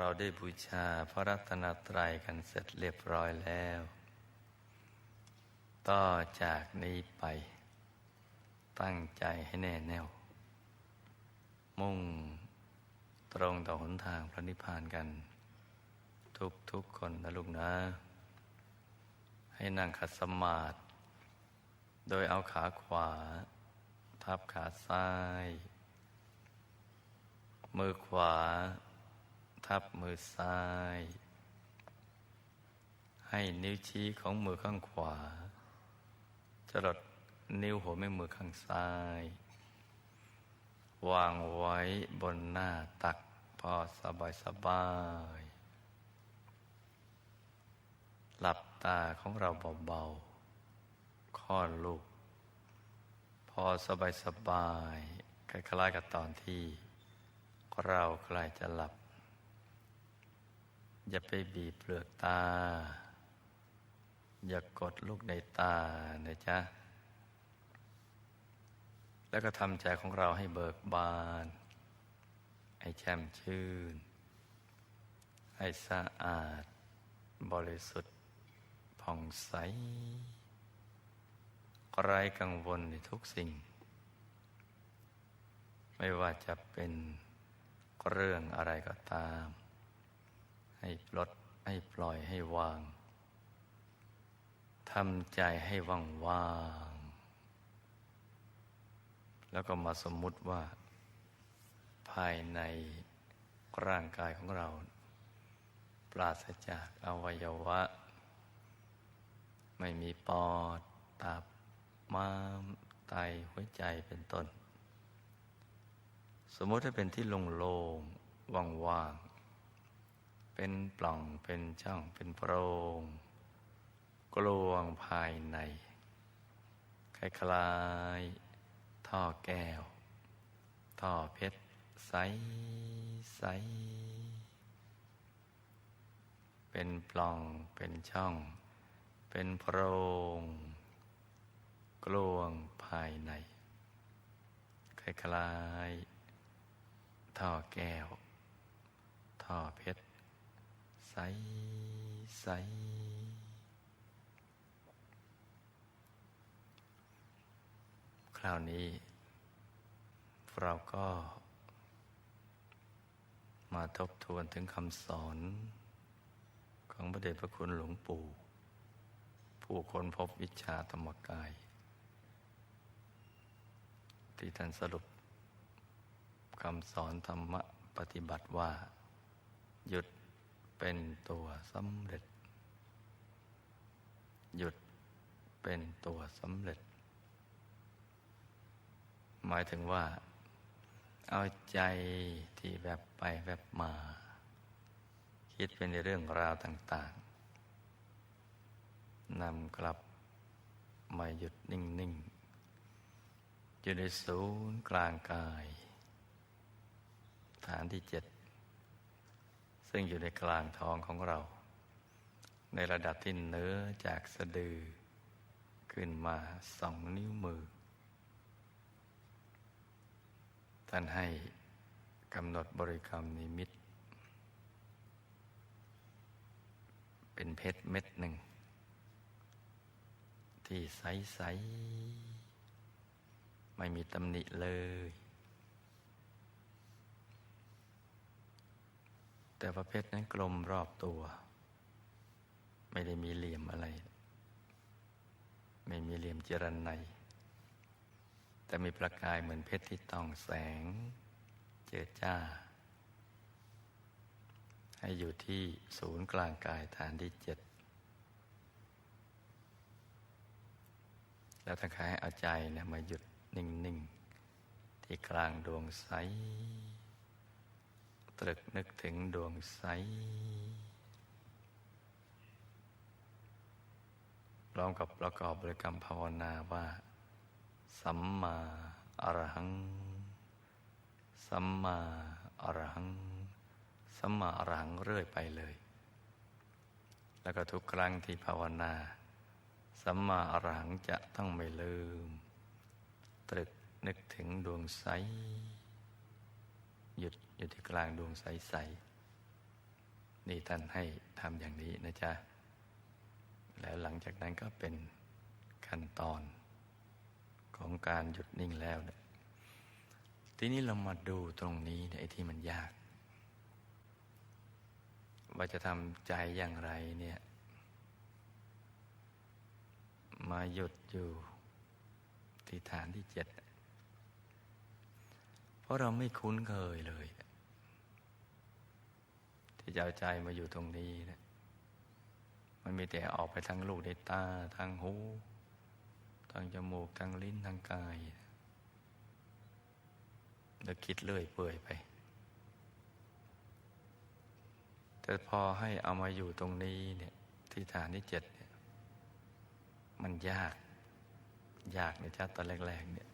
เราได้บูชาพระรัตนตรัยกันเสร็จเรียบร้อยแล้ว ต่อจากนี้ไป ตั้งใจให้แน่แน่ว มุ่งตรงต่อหนทางพระนิพพานกัน ทุกทุกคนนะลูกนะ ให้นั่งขัดสมาธิโดยเอาขาขวา ทับขาซ้าย มือขวา ทับมือซ้าย ให้นิ้วชี้ของมือข้างขวาจรดนิ้วหัวแม่มือข้างซ้าย วางไว้บนหน้าตักพอสบายสบาย หลับตาของเราเบาๆค่อนลูก พอสบายสบายคล้ายๆกับตอนที่เราใกล้จะหลับ อย่าไปบีบเปลือกตา อย่ากดลูกในตานะจ๊ะ แล้วก็ทำใจของเราให้เบิกบาน ให้แช่มชื่น ให้สะอาด บริสุทธิ์ผ่องใสไร้กังวลในทุกสิ่ง ไม่ว่าจะเป็นเรื่องอะไรก็ตาม ให้ปลดให้ปล่อยให้วางทำใจให้ว่างว่างแล้วก็มาสมมุติว่า ภายในร่างกายของเรา ปราศจากอวัยวะ ไม่มีปอด ตับ ม้าม ไต หัวใจเป็นต้น สมมติให้เป็นที่โล่งๆว่างๆ เป็นปล่องเป็นช่องเป็นโพรงกลวงภายใน คล้ายๆท่อแก้ว ท่อเพชร ใสใสเป็นปล่องเป็นช่อง เป็นโพรงกลวงภายใน คล้ายๆท่อแก้ว ท่อเพชร ใสใสคราวนี้ เราก็มาทบทวนถึงคำสอน ของพระเดชพระคุณหลวงปู่ ผู้คนพบวิชาธรรมกาย ที่ท่านสรุปคำสอนธรรมะปฏิบัติว่า หยุด เป็นตัวสำเร็จ หยุดเป็นตัวสำเร็จ หมายถึงว่า เอาใจที่แวบไปแวบมา คิดเป็นในเรื่องราวต่าง ๆนำกลับมาหยุดนิ่ง ๆ อยู่ในศูนย์กลางกาย ฐานที่เจ็ด ซึ่งอยู่ในกลางท้องของเรา ในระดับที่เนื้อจากสะดือ ขึ้นมาสองนิ้วมือ ท่านให้กำหนดบริกรรมนิมิต เป็นเพชรเม็ดหนึ่ง ที่ใส ๆ ไม่มีตำหนิเลย แต่ว่าเพชรนั้นกลมรอบตัว ไม่ได้มีเหลี่ยมอะไร ไม่มีเหลี่ยมเจรันในแต่มีประกายเหมือนเพชรที่ต้องแสง เจิดจ้า ให้อยู่ที่ศูนย์กลางกายฐานที่เจ็ดแล้วทั้งขายเอาใจเนี่ยมาหยุดนิ่ง ๆ ที่กลางดวงใส ตรึกนึกถึงดวงใส พร้อมกับประกอบบริกรรมภาวนาว่า สัมมาอรหัง สัมมาอรหัง สัมมาอรหังเรื่อยไปเลย แล้วก็ทุกครั้งที่ภาวนา สัมมาอรหังจะต้องไม่ลืม ตรึกนึกถึงดวงใส หยุด อยู่ที่กลางดวงใสๆนี่ท่านให้ทำอย่างนี้นะจ๊ะ แล้วหลังจากนั้นก็เป็นขั้นตอนของการหยุดนิ่งแล้วเนี่ยทีนี้เรามาดูตรงนี้ไอ้ที่มันยาก ว่าจะทำใจอย่างไรเนี่ย มาหยุดอยู่ที่ฐานที่เจ็ดเพราะเราไม่คุ้นเคยเลย จะเอาใจมาอยู่ตรงนี้นะมันมีแต่ออกไปทางลูกในตาทางหูทางจมูกทางลิ้นทางกายแล้วคิดเลื่อยเปื่อยไป แต่พอให้เอามาอยู่ตรงนี้เนี่ยที่ฐานที่เจ็ดเนี่ยมันยาก ยากในชัดตอนแรกๆเนี่ย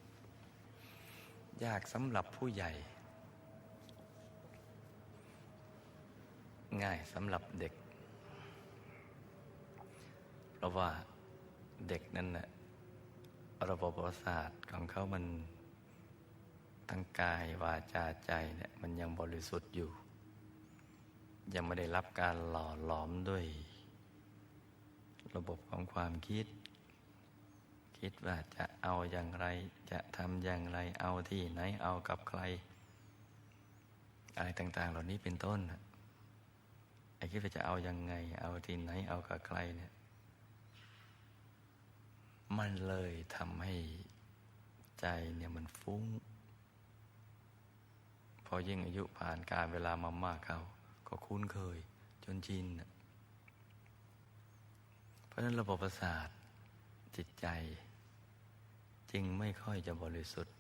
ยากสำหรับผู้ใหญ่ ง่ายสำหรับเด็ก เพราะว่าเด็กนั่นนะระบบประสาทของเขามันทั้งกายวาจาใจเนี่ยมันยังบริสุทธิ์อยู่ ยังไม่ได้รับการหล่อหลอมด้วย ระบบของความคิด คิดว่าจะเอาอย่างไร จะทำอย่างไรเอาที่ไหนเอากับใคร อะไรต่าง ๆ เหล่านี้เป็นต้น ไอ้คิดว่าจะเอายังไง เอาที่ไหนเอากับใครเนี่ยมันเลยทำให้ใจเนี่ยมันฟุ้ง พอยิ่งอายุผ่านการเวลามามากเขาก็คุ้นเคย จนชินเพราะฉะนั้นระบบประสาทจิตใจ จึงไม่ค่อยจะบริสุทธิ์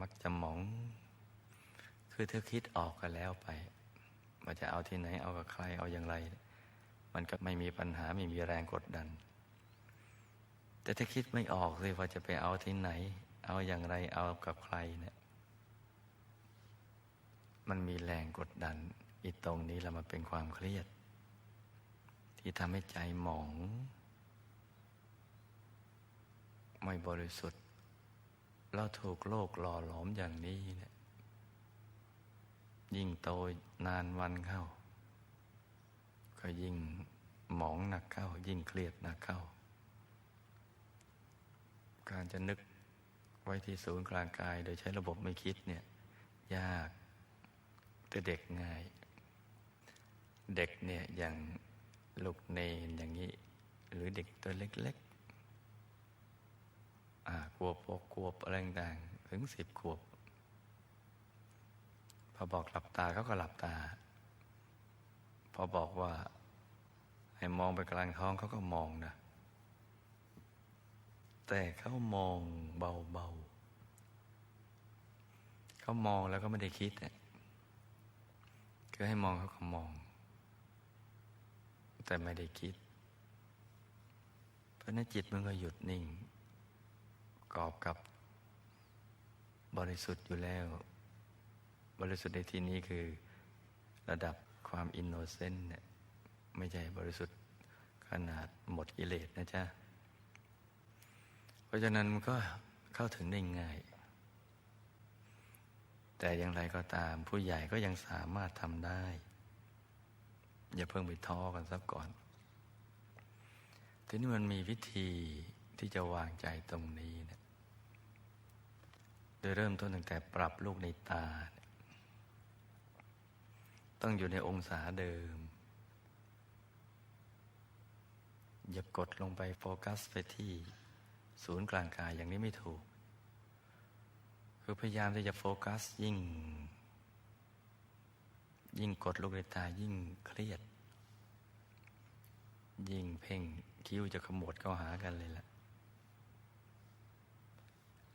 มักจะหมอง คือเธอคิดออกกันแล้วไป ว่าจะเอาที่ไหนเอากับใครเอาอย่างไร มันก็ไม่มีปัญหาไม่มีแรงกดดัน แต่ถ้าคิดไม่ออกเลยว่าจะไปเอาที่ไหน เอาอย่างไรเอากับใครเนี่ยมันมีแรงกดดันอีตรงนี้แล้วมันเป็นความเครียด ที่ทำให้ใจหมอง ไม่บริสุทธิ์ เราถูกโลกหล่อหลอมอย่างนี้เนี่ยยิ่งโต นานวันเข้า ก็ยิ่งหมองหนักเข้า ยิ่งเครียดหนักเข้า การจะนึกไว้ที่ศูนย์กลางกาย โดยใช้ระบบไม่คิดเนี่ย ยากแต่เด็กง่าย เด็กเนี่ยอย่างลูกเนนอย่างนี้ หรือเด็กตัวเล็กๆอ่ากลัวปกกลัวอะไรต่างถึงสิบขวบ พอบอกหลับตาเขาก็หลับตา พอบอกว่า ให้มองไปกลางท้องเขาก็มองนะ แต่เขามองเบาๆเขามองแล้วก็ไม่ได้คิดเนี่ยคือให้มองเขาก็มอง แต่ไม่ได้คิด เพราะนั้นจิตมันก็หยุดนิ่ง กอบกับบริสุทธิ์อยู่แล้ว บริสุทธิ์ในที่นี้คือระดับความอินโนเซนต์เนี่ยไม่ใช่บริสุทธิ์ขนาดหมดกิเลสนะจ๊ะ เพราะฉะนั้นมันก็เข้าถึงได้ง่าย แต่อย่างไรก็ตามผู้ใหญ่ก็ยังสามารถทำได้ อย่าเพิ่งไปท้อกันซะก่อน ทีนี้มันมีวิธีที่จะวางใจตรงนี้นะโดยเริ่มต้นตั้งแต่ปรับลูกในตา ต้องอยู่ในองศาเดิม อย่ากดลงไปโฟกัสไปที่ศูนย์กลางกายอย่างนี้ไม่ถูก คือพยายามที่จะโฟกัสยิ่ง ยิ่งกดลูกในตายิ่งเครียด ยิ่งเพ่งคิ้วจะขมวดเข้าหากันเลยล่ะ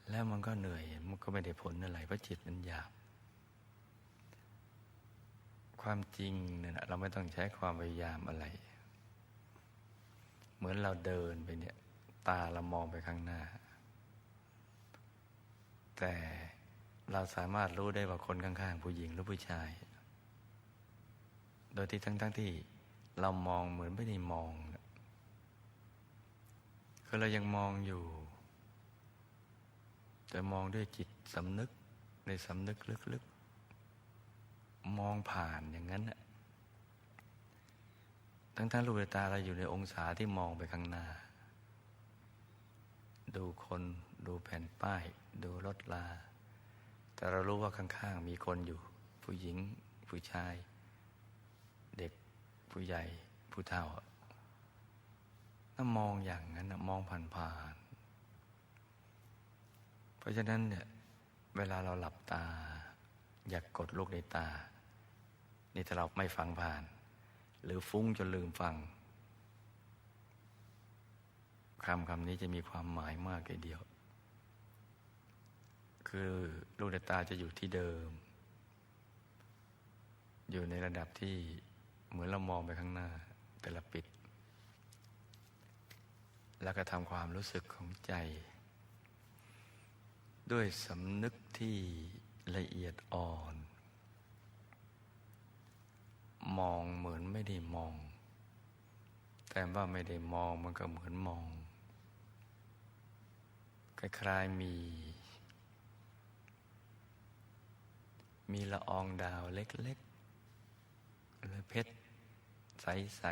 แล้วมันก็เหนื่อย มันก็ไม่ได้ผลอะไรเพราะจิตมันหยาบ ความจริงเนี่ยเราไม่ต้องใช้ความพยายามอะไร เหมือนเราเดินไปเนี่ย ตาเรามองไปข้างหน้า แต่เราสามารถรู้ได้ว่าคนข้าง ๆ ผู้หญิงหรือผู้ชาย โดยที่ทั้งๆทที่เรามองเหมือนไม่ได้มองคือเรายังมองอยู่ แต่มองด้วยจิตสำนึกในสำนึกลึก มองผ่านอย่างนั้นทั้งท่านลูกตาเราอยู่ในองศาที่มองไปข้างหน้า ดูคนดูแผ่นป้าย ดูรถลา แต่เรารู้ว่าข้างๆมีคนอยู่ ผู้หญิง ผู้ชาย เด็กผู้ใหญ่ผู้เฒ่าถ้ามองอย่างนั้นมองผ่านๆเพราะฉะนั้นเนี่ยเวลาเราหลับตา อยากกดลูกในตา นี่ถ้าเราไม่ฟังผ่าน หรือฟุ้งจนลืมฟังคำคำนี้จะมีความหมายมากเลยเดียว คือลูกตาจะอยู่ที่เดิม อยู่ในระดับที่เหมือนเรามองไปข้างหน้า แต่ละปิด แล้วก็ทำความรู้สึกของใจ ด้วยสำนึกที่ละเอียดอ่อน มองเหมือนไม่ได้มอง แต่ว่าไม่ได้มองมันก็เหมือนมอง คล้ายๆมี มีละอองดาวเล็กๆหรือเพชรใส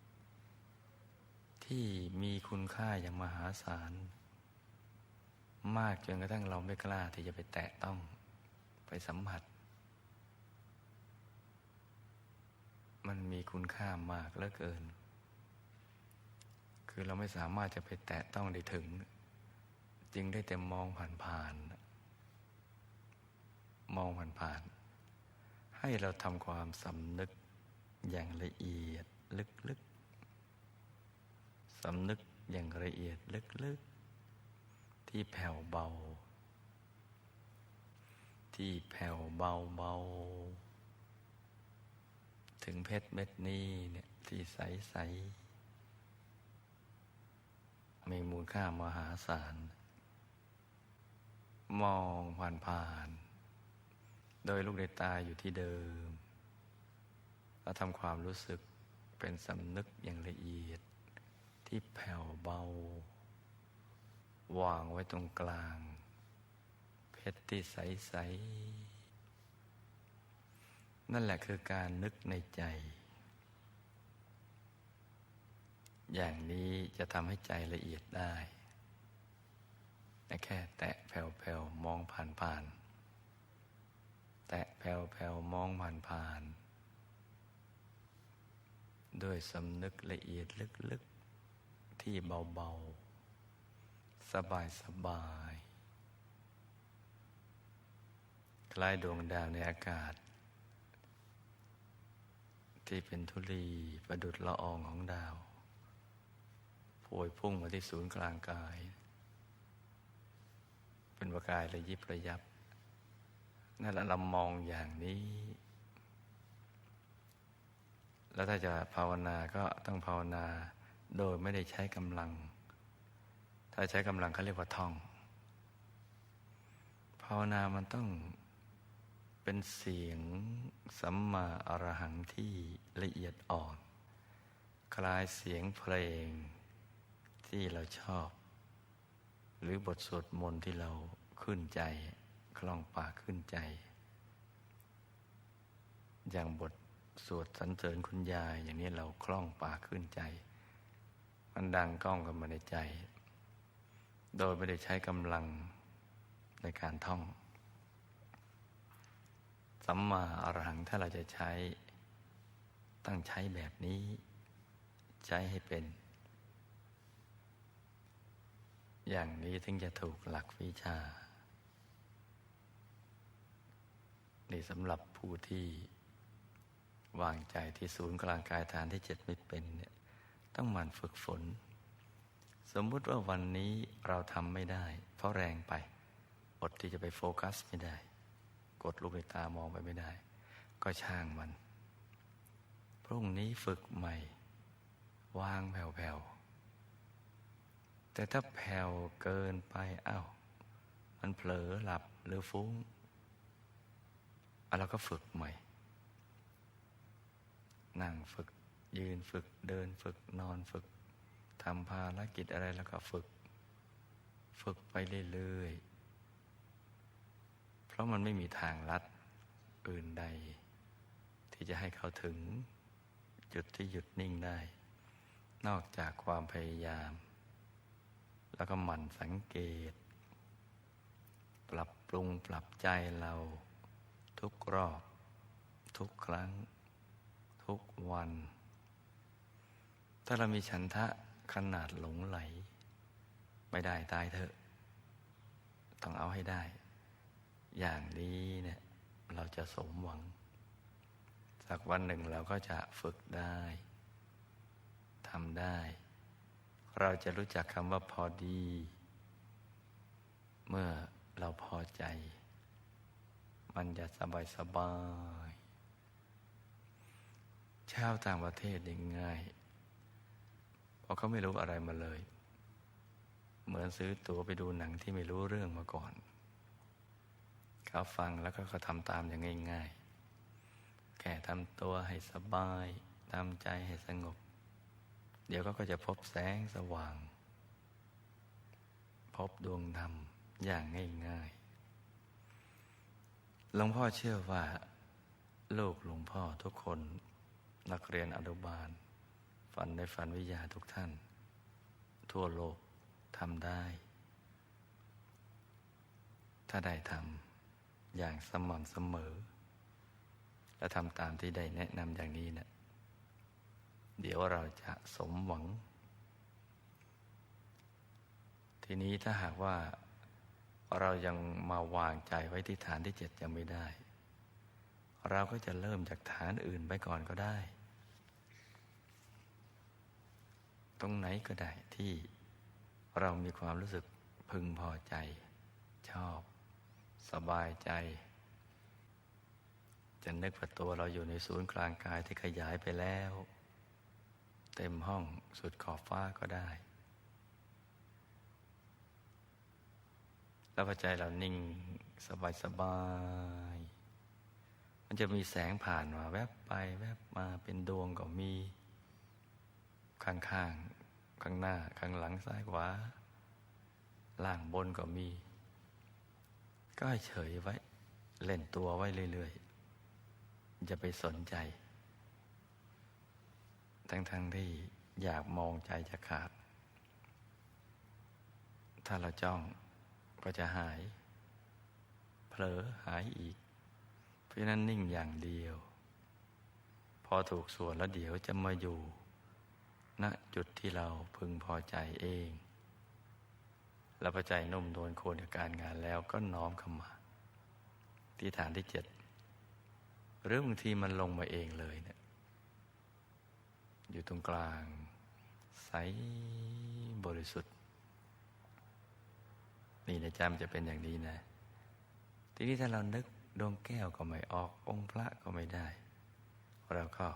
ๆ ที่มีคุณค่าอย่างมหาศาล มากจนกระทั่งเราไม่กล้าที่จะไปแตะต้องไปสัมผัส มันมี คุณค่ามากเหลือเกิน คือเราไม่สามารถจะไปแตะต้องได้ถึง จึงได้แต่มองผ่านๆมองผ่านๆให้เราทำความสำนึกอย่างละเอียดลึกๆสำนึกอย่างละเอียดลึกๆ ที่แผ่วเบา ที่แผ่วเบาเบา ถึงเพชรเม็ดนี้เนี่ยที่ใสใสมีมูลค่ามหาศาล มองผ่านผ่าน โดยลูกในตาอยู่ที่เดิมเราทำความรู้สึกเป็นสำนึกอย่างละเอียด ที่แผ่วเบา วางไว้ตรงกลาง เพชรที่ใส ๆ นั่นแหละคือการนึกในใจ อย่างนี้จะทำให้ใจละเอียดได้แค่แตะแผ่วๆมองผ่านๆแตะแผ่วๆมองผ่านๆด้วยสำนึกละเอียดลึกๆที่เบาๆ สบายๆคล้ายดวงดาวในอากาศ ที่เป็นธุลีประดุดละอองของดาวโพยพุ่งมาที่ศูนย์กลางกาย เป็นประกายระยิบระยับนั่นแหละเรามองอย่างนี้ แล้วถ้าจะภาวนาก็ต้องภาวนาโดยไม่ได้ใช้กำลัง ถ้าใช้กำลังเขาเรียกว่าท่อง ภาวนามันต้อง เป็นเสียงสัมมาอรหังที่ละเอียดอ่อน คล้ายเสียงเพลงที่เราชอบ หรือบทสวดมนต์ที่เราขึ้นใจ คล่องปากขึ้นใจ อย่างบทสวดสรรเสริญคุณยายอย่างนี้เราคล่องปากขึ้นใจ มันดังก้องกันมาในใจ โดยไม่ได้ใช้กำลังในการท่อง สัมมาอรหังถ้าเราจะใช้ ต้องใช้แบบนี้ ใช้ให้เป็น อย่างนี้ถึงจะถูกหลักวิชานี่สำหรับผู้ที่วางใจที่ศูนย์กลางกายฐานที่เจ็ดไม่เป็นเนี่ยต้องหมั่นฝึกฝน สมมุติว่าวันนี้เราทำไม่ได้ เพราะแรงไป อดที่จะไปโฟกัสไม่ได้ กดลูกในตามองไปไม่ได้ ก็ช่างมัน พรุ่งนี้ฝึกใหม่ วางแผ่วๆ แต่ถ้าแผ่วเกินไปอา้าวมันเผลอหลับหรือฟุ้งเราก็ฝึกใหม่ นั่งฝึกยืนฝึกเดินฝึกนอนฝึกทำภารกิจอะไรแล้วก็ฝึก ฝึกไปเรื่อยๆ ราะมันไม่มีทางลัดอื่นใด ที่จะให้เขาถึงจุดที่หยุดนิ่งได้ นอกจากความพยายาม แล้วก็หมั่นสังเกต ปรับปรุงปรับใจเรา ทุกรอบ ทุกครั้ง ทุกวัน ถ้าเรามีฉันทะขนาดหลงไหล ไม่ได้ตายเถอะ ต้องเอาให้ได้ อย่างนี้เนี่ยเราจะสมหวัง สักวันหนึ่งเราก็จะฝึกได้ทำได้ เราจะรู้จักคำว่าพอดี เมื่อเราพอใจ มันจะสบายสบายชาวต่างประเทศยังง่ายเพราะเขาไม่รู้อะไรมาเลย เหมือนซื้อตั๋วไปดูหนังที่ไม่รู้เรื่องมาก่อน เขาฟังแล้วก็เขาทำตามอย่างง่ายๆ แค่ทำตัวให้สบายทำใจให้สงบ เดี๋ยวก็จะพบแสงสว่าง พบดวงธรรมอย่างง่ายๆ หลวงพ่อเชื่อว่า ลูกหลวงพ่อทุกคน นักเรียนอนุบาล ฝันในฝันวิทยาทุกท่าน ทั่วโลกทำได้ ถ้าได้ทำ อย่างสม่ำเสมอ และทำตามที่ได้แนะนำอย่างนี้เนะี่ยเดี๋ยวเราจะสมหวัง ทีนี้ถ้าหากว่าเรายังมาวางใจไว้ที่ฐานที่เจ็ดยังไม่ได้ เราก็จะเริ่มจากฐานอื่นไปก่อนก็ได้ ตรงไหนก็ได้ที่เรามีความรู้สึกพึงพอใจชอบ สบายใจ จะนึกว่าตัวเราอยู่ในศูนย์กลางกายที่ขยายไปแล้ว เต็มห้องสุดขอบฟ้าก็ได้ แล้วพอใจเรานิ่งสบายสบาย มันจะมีแสงผ่านมาแวบไปแวบมาเป็นดวงก็มี ข้างๆางข้างหน้า ข้างหลังซ้ายขวาล่างบนก็มี ก็เฉยไว้ เล่นตัวไว้เรื่อยๆจะไปสนใจ ทั้งๆทที่อยากมองใจจะขาด ถ้าเราจ้องก็จะหาย เผลอหายอีก เพราะนั้นนิ่งอย่างเดียว พอถูกส่วนแล้วเดี๋ยวจะมาอยู่ณจุดที่เราพึงพอใจเอง แล้วพอใจนุ่มนวลโคนกับการงานแล้วก็น้อมเข้ามา ที่ฐานที่เจ็ดหรือบางทีมันลงมาเองเลยเนะี่ยอยู่ตรงกลาง ใสบริสุทธิ์ นี่นะจำจะเป็นอย่างนี้นะ ทีนี้ถ้าเรานึกดวงแก้วก็ไม่ออก องค์พระก็ไม่ได้ เราก็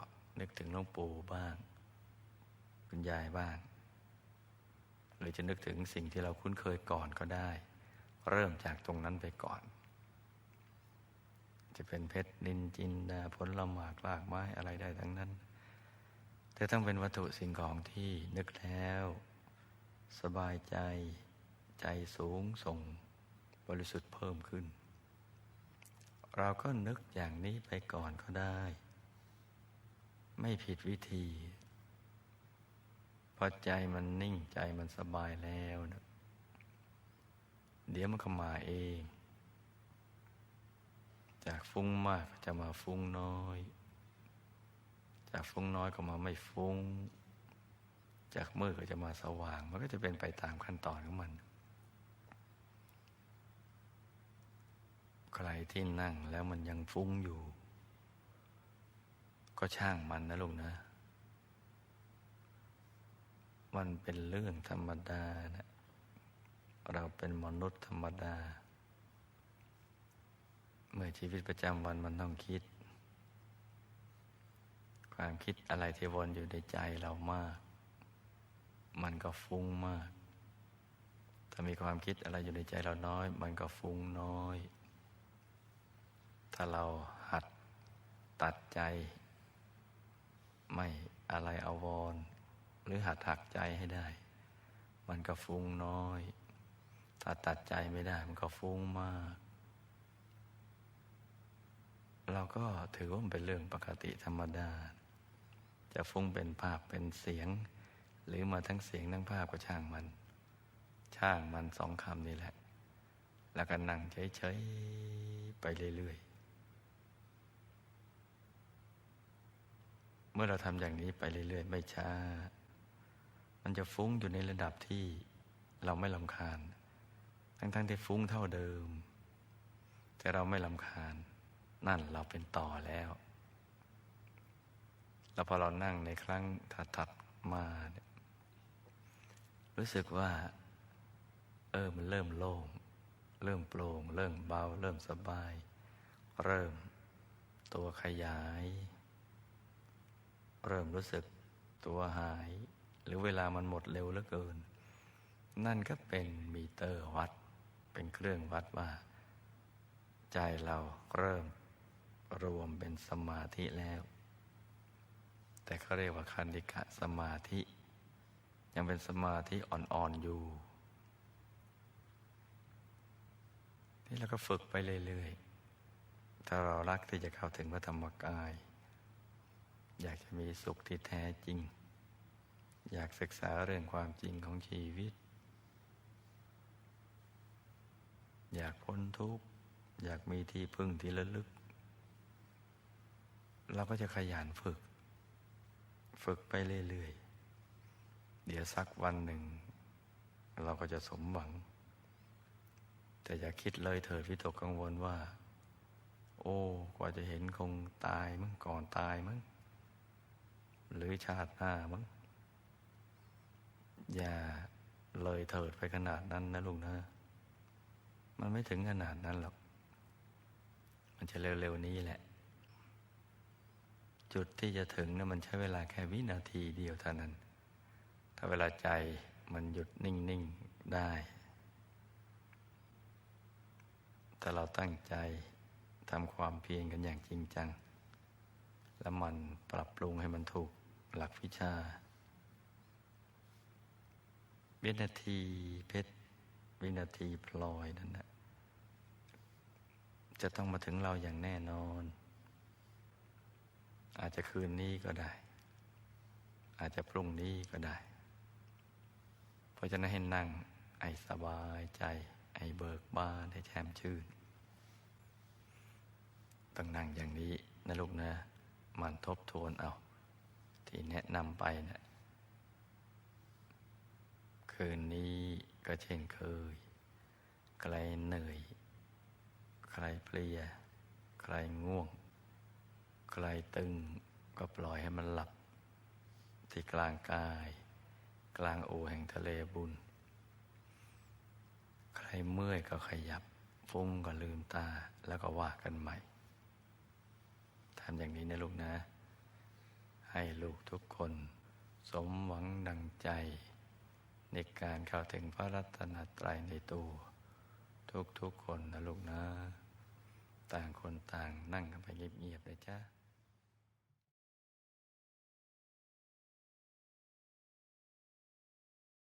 นึกถึงหลวงปู่บ้าง คุณยายบ้าง หรือจะนึกถึงสิ่งที่เราคุ้นเคยก่อนก็ได้ เริ่มจากตรงนั้นไปก่อน จะเป็นเพชรนินจินดาผลละหมากลากไม้อะไรได้ทั้งนั้น แต่ต้องเป็นวัตถุสิ่งของที่นึกแล้ว สบายใจใจสูงส่งบริสุทธิ์เพิ่มขึ้น เราก็นึกอย่างนี้ไปก่อนก็ได้ ไม่ผิดวิธี พอใจมันนิ่งใจมันสบายแล้วนะเดี๋ยวมันก็มาเอง จากฟุ้งมากจะมาฟุ้งน้อย จากฟุ้งน้อยก็มาไม่ฟุ้ง จากมืดก็จะมาสว่าง มันก็จะเป็นไปตามขั้นตอนของมัน ใครที่นั่งแล้วมันยังฟุ้งอยู่ ก็ช่างมันนะลูกนะ มันเป็นเรื่องธรรมดานะเราเป็นมนุษย์ธรรมดา เมื่อชีวิตประจำวันมันต้องคิด ความคิดอะไรที่วนอยู่ในใจเรามาก มันก็ฟุ้งมาก ถ้ามีความคิดอะไรอยู่ในใจเราน้อย มันก็ฟุ้งน้อย ถ้าเราหัดตัดใจ ไม่อะไรอาวรณ์ หรือหัดหักใจให้ได้ มันก็ฟุ้งน้อย ถ้าตัดใจไม่ได้ มันก็ฟุ้งมาก เราก็ถือว่ามันเป็นเรื่องปกติธรรมดา จะฟุ้งเป็นภาพเป็นเสียง หรือมาทั้งเสียงทั้งภาพก็ช่างมัน ช่างมันสองคำนี่แหละ แล้วก็นั่งเฉยๆไปเรื่อยๆเมื่อเราทำอย่างนี้ไปเรื่อย ๆ ไม่ช้า มันจะฟุ้งอยู่ในระดับที่เราไม่ลำคาญ ทั้งๆที่ฟุ้งเท่าเดิม แต่เราไม่ลำคาญ นั่นเราเป็นต่อแล้ว แล้วพอเรานั่งในครั้งถัดๆมาเนี่ยรู้สึกว่า เออมันเริ่มโล่ง เริ่มโปร่ง เริ่มเบา เริ่มสบาย เริ่มตัวขยาย เริ่มรู้สึกตัวหาย หรือเวลามันหมดเร็วเหลือเกิน นั่นก็เป็นมีเตอร์วัด เป็นเครื่องวัดว่า ใจเราเริ่มรวมเป็นสมาธิแล้ว แต่เขาเรียกว่าคันดิกะสมาธิ ยังเป็นสมาธิอ่อนๆอยู่นี่เราก็ฝึกไปเรื่อยๆ ถ้าเรารักที่จะเข้าถึงพระธรรมกาย อยากจะมีสุขที่แท้จริง อยากศึกษาเรื่องความจริงของชีวิต อยากพ้นทุกข์ อยากมีที่พึ่งที่ระลึก เราก็จะขยันฝึก ฝึกไปเรื่อยๆ เดี๋ยวสักวันหนึ่ง เราก็จะสมหวัง แต่อย่าคิดเลยเถิดวิตกกังวลว่า โอ้กว่าจะเห็นคงตายมั้งก่อนตายมั้งหรือชาติหน้ามั้ง อย่าเลยเถิดไปขนาดนั้นนะลุงนะ มันไม่ถึงขนาดนั้นหรอก มันจะเร็วๆนี้แหละ จุดที่จะถึงนะมันใช้เวลาแค่วินาทีเดียวเท่านั้น ถ้าเวลาใจมันหยุดนิ่ง ๆ ได้ถ้าเราตั้งใจทำความเพียรกันอย่างจริงจัง แล้วมันปรับปรุงให้มันถูกหลักวิชา วินาทีเพชรวินาทีพลอยนั่นนะจะต้องมาถึงเราอย่างแน่นอน อาจจะคืนนี้ก็ได้ อาจจะพรุ่งนี้ก็ได้ เพราะฉะนั้นให้นั่งไอสบายใจ ไอเบิกบานให้แช่มชื่น ต้องนั่งอย่างนี้นะลูกนะ มันทบทวนเอา ที่แนะนำไปเนะี่ย คืนนี้ก็เช่นเคย ใครเหนื่อย ใครเพลีย ใครง่วง ใครตึงก็ปล่อยให้มันหลับ ที่กลางกาย กลางโอแห่งทะเลบุญ ใครเมื่อยก็ขยับ ฟุ้งก็ลืมตาแล้วก็ว่ากันใหม่ทำอย่างนี้นะลูกนะ ให้ลูกทุกคน สมหวังดังใจ ในการเข้าถึงพระรัตนตรัยในตัวทุกๆคนนะลูกนะ ต่างคนต่างนั่งกันไปเงียบๆเลยจ้า